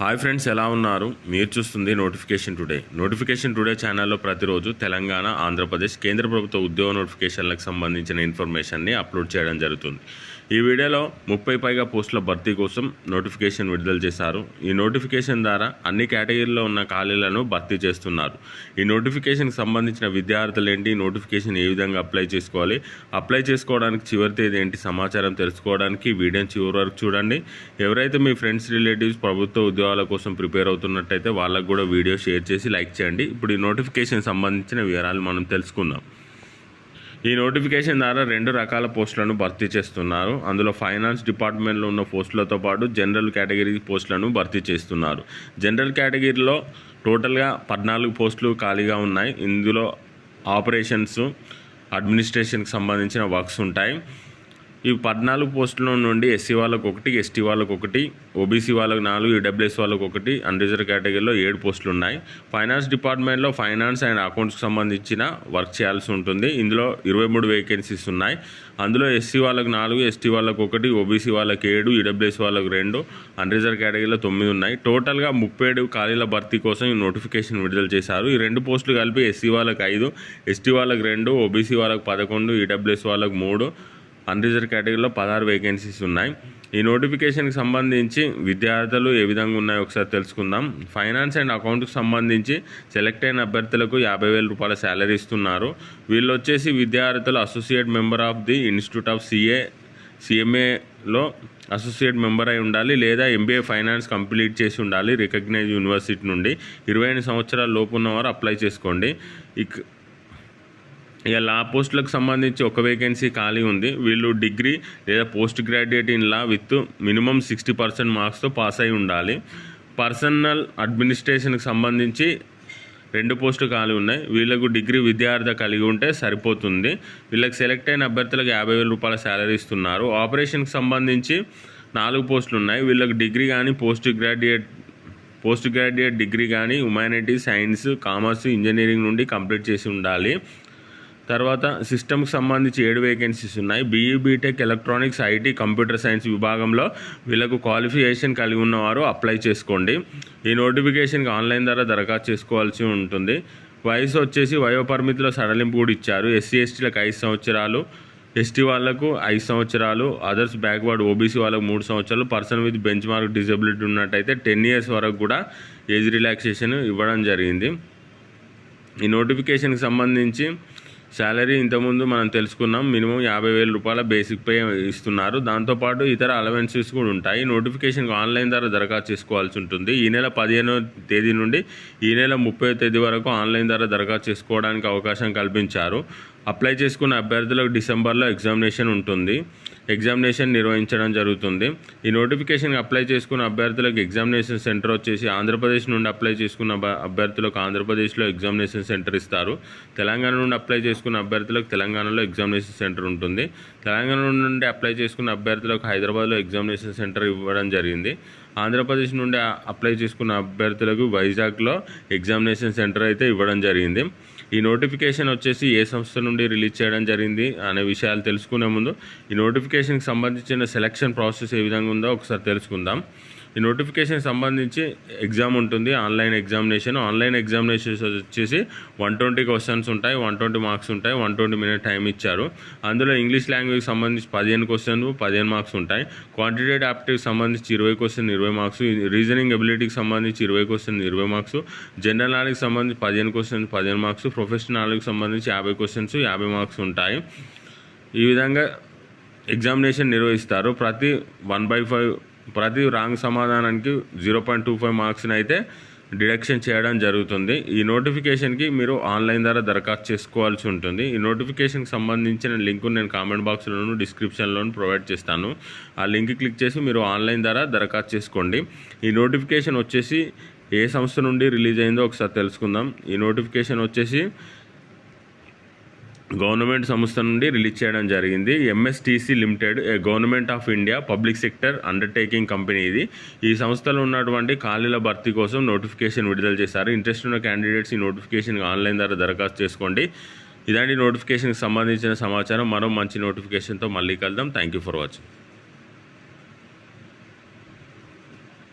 Hi friends ఎలా ఉన్నారు? మీరు చూస్తుంది నోటిఫికేషన్ టుడే. నోటిఫికేషన్ టుడే ఛానల్లో ప్రతిరోజు తెలంగాణ ఆంధ్రప్రదేశ్ కేంద్ర ప్రభుత్వ ఉద్యోగ నోటిఫికేషన్లకు సంబంధించిన ఇన్ఫర్మేషన్ని అప్లోడ్ చేయడం జరుగుతుంది. ఈ వీడియోలో ముప్పై పైగా పోస్టుల భర్తీ కోసం నోటిఫికేషన్ విడుదల చేశారు. ఈ నోటిఫికేషన్ ద్వారా అన్ని కేటగిరీలో ఉన్న ఖాళీలను భర్తీ చేస్తున్నారు. ఈ నోటిఫికేషన్కి సంబంధించిన విద్యార్థులు ఏంటి? నోటిఫికేషన్ ఏ విధంగా అప్లై చేసుకోవాలి? అప్లై చేసుకోవడానికి చివరి తేదీ ఏంటి? సమాచారం తెలుసుకోవడానికి వీడియోని చివరి వరకు చూడండి. ఎవరైతే మీ ఫ్రెండ్స్ రిలేటివ్స్ ప్రభుత్వ ఉద్యోగ ఉద్యోగాల కోసం ప్రిపేర్ అవుతున్నట్టయితే వాళ్ళకు కూడా వీడియో షేర్ చేసి లైక్ చేయండి. ఇప్పుడు ఈ నోటిఫికేషన్ సంబంధించిన వివరాలు మనం తెలుసుకుందాం. ఈ నోటిఫికేషన్ ద్వారా రెండు రకాల పోస్టులను భర్తీ చేస్తున్నారు. అందులో ఫైనాన్స్ డిపార్ట్మెంట్లో ఉన్న పోస్టులతో పాటు జనరల్ కేటగిరీ పోస్టులను భర్తీ చేస్తున్నారు. జనరల్ కేటగిరీలో టోటల్గా పద్నాలుగు పోస్టులు ఖాళీగా ఉన్నాయి. ఇందులో ఆపరేషన్స్ అడ్మినిస్ట్రేషన్కి సంబంధించిన వర్క్స్ ఉంటాయి. ఈ పద్నాలుగు పోస్టుల నుండి ఎస్సీ వాళ్ళకు ఒకటి ఎస్టీ వాళ్ళకు ఒకటి ఓబీసీ వాళ్ళకు నాలుగు ఈడబ్ల్యూఎస్ వాళ్ళకు ఒకటి అన్రిజర్వ్ కేటగిరీలో ఏడు పోస్టులు ఉన్నాయి. ఫైనాన్స్ డిపార్ట్మెంట్లో ఫైనాన్స్ అండ్ అకౌంట్స్కి సంబంధించిన వర్క్ చేయాల్సి ఉంటుంది. ఇందులో ఇరవై మూడు వేకెన్సీస్ ఉన్నాయి. అందులో ఎస్సీ వాళ్ళకు నాలుగు ఎస్టీ వాళ్ళకు ఒకటి ఓబీసీ వాళ్ళకి ఏడు ఈడబ్ల్యూఎస్ వాళ్ళకు రెండు అన్రిజర్వ్ కేటగిరీలో తొమ్మిది ఉన్నాయి. టోటల్గా ముప్పై ఏడు ఖాళీల భర్తీ కోసం ఈ నోటిఫికేషన్ విడుదల చేశారు. ఈ రెండు పోస్టులు కలిపి ఎస్సీ వాళ్ళకి ఐదు ఎస్టీ వాళ్ళకి రెండు ఓబీసీ వాళ్ళకి పదకొండు ఈడబ్ల్యూఎస్ వాళ్ళకి మూడు అన్రిజర్వ్ కేటగిరీలో పదహారు వేకెన్సీస్ ఉన్నాయి. ఈ నోటిఫికేషన్కి సంబంధించి విద్యార్థులు ఏ విధంగా ఉన్నాయో ఒకసారి తెలుసుకుందాం. ఫైనాన్స్ అండ్ అకౌంట్కి సంబంధించి సెలెక్ట్ అయిన అభ్యర్థులకు యాభై వేల రూపాయల శాలరీ ఇస్తున్నారు. వీళ్ళు వచ్చేసి విద్యార్థులు associate member of the institute of CA సిఎంఏలో associate member అయి ఉండాలి లేదా ఎంబీఏ ఫైనాన్స్ కంప్లీట్ చేసి ఉండాలి రికగ్నైజ్ యూనివర్సిటీ నుండి. ఇరవై ఐదు సంవత్సరాల లోపు ఉన్నవారు అప్లై చేసుకోండి. ఇక ఇక లా పోస్టులకు సంబంధించి ఒక వేకెన్సీ ఖాళీ ఉంది. వీళ్ళు డిగ్రీ లేదా post graduate in law with minimum sixty percent మార్క్స్తో pass అయి ఉండాలి. పర్సనల్ అడ్మినిస్ట్రేషన్కి సంబంధించి రెండు పోస్టులు ఖాళీ ఉన్నాయి. వీళ్ళకు డిగ్రీ విద్యార్థి కలిగి ఉంటే సరిపోతుంది. వీళ్ళకి సెలెక్ట్ అయిన అభ్యర్థులకు యాభై వేల రూపాయల శాలరీ ఇస్తున్నారు. ఆపరేషన్కి సంబంధించి నాలుగు పోస్టులు ఉన్నాయి. వీళ్ళకి డిగ్రీ కానీ post graduate post graduate degree కానీ హ్యుమానిటీస్ సైన్స్ కామర్స్ ఇంజనీరింగ్ నుండి కంప్లీట్ చేసి ఉండాలి. తర్వాత సిస్టమ్కి సంబంధించి ఏడు వేకెన్సీస్ ఉన్నాయి. BE BTech electronics IT computer science విభాగంలో వీళ్ళకు క్వాలిఫికేషన్ కలిగి ఉన్నవారు అప్లై చేసుకోండి. ఈ నోటిఫికేషన్కి ఆన్లైన్ ద్వారా దరఖాస్తు చేసుకోవాల్సి ఉంటుంది. వయసు వచ్చేసి వయోపరిమితిలో సడలింపు కూడా ఇచ్చారు. ఎస్సీ ఎస్టీలకు ఐదు సంవత్సరాలు ఎస్టీ వాళ్ళకు ఐదు సంవత్సరాలు అదర్స్ బ్యాక్వర్డ్ ఓబీసీ వాళ్ళకు మూడు సంవత్సరాలు person with bench mark disability ఉన్నట్టయితే టెన్ ఇయర్స్ వరకు కూడా ఏజ్ రిలాక్సేషన్ ఇవ్వడం జరిగింది. ఈ నోటిఫికేషన్కి సంబంధించి శాలరీ ఇంతకుముందు మనం తెలుసుకున్నాం మినిమం యాభై వేల రూపాయల బేసిక్ పే ఇస్తున్నారు. దాంతోపాటు ఇతర అలవెన్సెస్ కూడా ఉంటాయి. నోటిఫికేషన్కి ఆన్లైన్ ద్వారా దరఖాస్తు చేసుకోవాల్సి ఉంటుంది. ఈ నెల పదిహేనో తేదీ నుండి ఈ నెల ముప్పై తేదీ వరకు ఆన్లైన్ ద్వారా దరఖాస్తు చేసుకోవడానికి అవకాశం కల్పించారు. అప్లై చేసుకున్న అభ్యర్థులకు డిసెంబర్లో ఎగ్జామినేషన్ ఉంటుంది. ఎగ్జామినేషన్ నిర్వహించడం జరుగుతుంది. ఈ నోటిఫికేషన్కి అప్లై చేసుకున్న అభ్యర్థులకు ఎగ్జామినేషన్ సెంటర్ వచ్చేసి ఆంధ్రప్రదేశ్ నుండి అప్లై చేసుకున్న అభ్యర్థులకు ఆంధ్రప్రదేశ్లో ఎగ్జామినేషన్ సెంటర్ ఇస్తారు. తెలంగాణ నుండి అప్లై చేసుకున్న అభ్యర్థులకు తెలంగాణలో ఎగ్జామినేషన్ సెంటర్ ఉంటుంది. తెలంగాణ నుండి అప్లై చేసుకున్న అభ్యర్థులకు హైదరాబాద్లో ఎగ్జామినేషన్ సెంటర్ ఇవ్వడం జరిగింది. ఆంధ్రప్రదేశ్ నుండి అప్లై చేసుకున్న అభ్యర్థులకు వైజాగ్లో ఎగ్జామినేషన్ సెంటర్ అయితే ఇవ్వడం జరిగింది. ఈ నోటిఫికేషన్ వచ్చేసి ఏ సంస్థ నుండి రిలీజ్ చేయడం జరిగింది అనే విషయాలు తెలుసుకునే ముందు ఈ నోటిఫికేషన్కి సంబంధించిన సెలక్షన్ ప్రాసెస్ ఏ విధంగా ఉందో ఒకసారి తెలుసుకుందాం. ఈ నోటిఫికేషన్ సంబంధించి ఎగ్జామ్ ఉంటుంది. ఆన్లైన్ ఎగ్జామినేషన్ ఆన్లైన్ ఎగ్జామినేషన్స్ వచ్చేసి వన్ ట్వంటీ క్వశ్చన్స్ ఉంటాయి వన్ ట్వంటీ మార్క్స్ ఉంటాయి వన్ ట్వంటీ మినిట్ టైం ఇచ్చారు. అందులో ఇంగ్లీష్ లాంగ్వేజ్ సంబంధించి పదిహేను క్వశ్చన్ పదిహేను మార్క్స్ ఉంటాయి. క్వాంటిటేట్ యాప్టివ్కి సంబంధించి ఇరవై క్వశ్చన్ ఇరవై మార్క్స్ రీజనింగ్ ఎబిలిటీకి సంబంధించి ఇరవై క్వశ్చన్ ఇరవై మార్క్స్ జనరల్ నాలెడ్జ్కి సంబంధించి పదిహేను క్వశ్చన్స్ పదిహేను మార్క్స్ ప్రొఫెషనల్ నాలెడ్జ్కి సంబంధించి యాభై క్వశ్చన్స్ యాభై మార్క్స్ ఉంటాయి. ఈ విధంగా ఎగ్జామినేషన్ నిర్వహిస్తారు. ప్రతి వన్ బై ఫైవ్ ప్రతి రాంగ్ సమాధానానికి జీరో పాయింట్ టూ ఫైవ్ మార్క్స్ని అయితే డిడక్షన్ చేయడం జరుగుతుంది. ఈ నోటిఫికేషన్కి మీరు ఆన్లైన్ ద్వారా దరఖాస్తు చేసుకోవాల్సి ఉంటుంది. ఈ నోటిఫికేషన్కి సంబంధించిన లింక్ నేను కామెంట్ బాక్స్లోను డిస్క్రిప్షన్లోను ప్రొవైడ్ చేస్తాను. ఆ లింక్ క్లిక్ చేసి మీరు ఆన్లైన్ ద్వారా దరఖాస్తు చేసుకోండి. ఈ నోటిఫికేషన్ వచ్చేసి ఏ సంస్థ నుండి రిలీజ్ అయిందో ఒకసారి తెలుసుకుందాం. ఈ నోటిఫికేషన్ వచ్చేసి గవర్నమెంట్ సంస్థ నుండి రిలీజ్ చేయడం జరిగింది. MSTC limited government of India public sector undertaking company ఇది. ఈ సంస్థలో ఉన్నటువంటి ఖాళీల భర్తీ కోసం నోటిఫికేషన్ విడుదల చేశారు. ఇంట్రెస్ట్ ఉన్న క్యాండిడేట్స్ ఈ నోటిఫికేషన్ ఆన్లైన్ ద్వారా దరఖాస్తు చేసుకోండి. ఇలాంటి నోటిఫికేషన్కి సంబంధించిన సమాచారం మరో మంచి నోటిఫికేషన్తో మళ్ళీ కలుద్దాం. Thank you for watching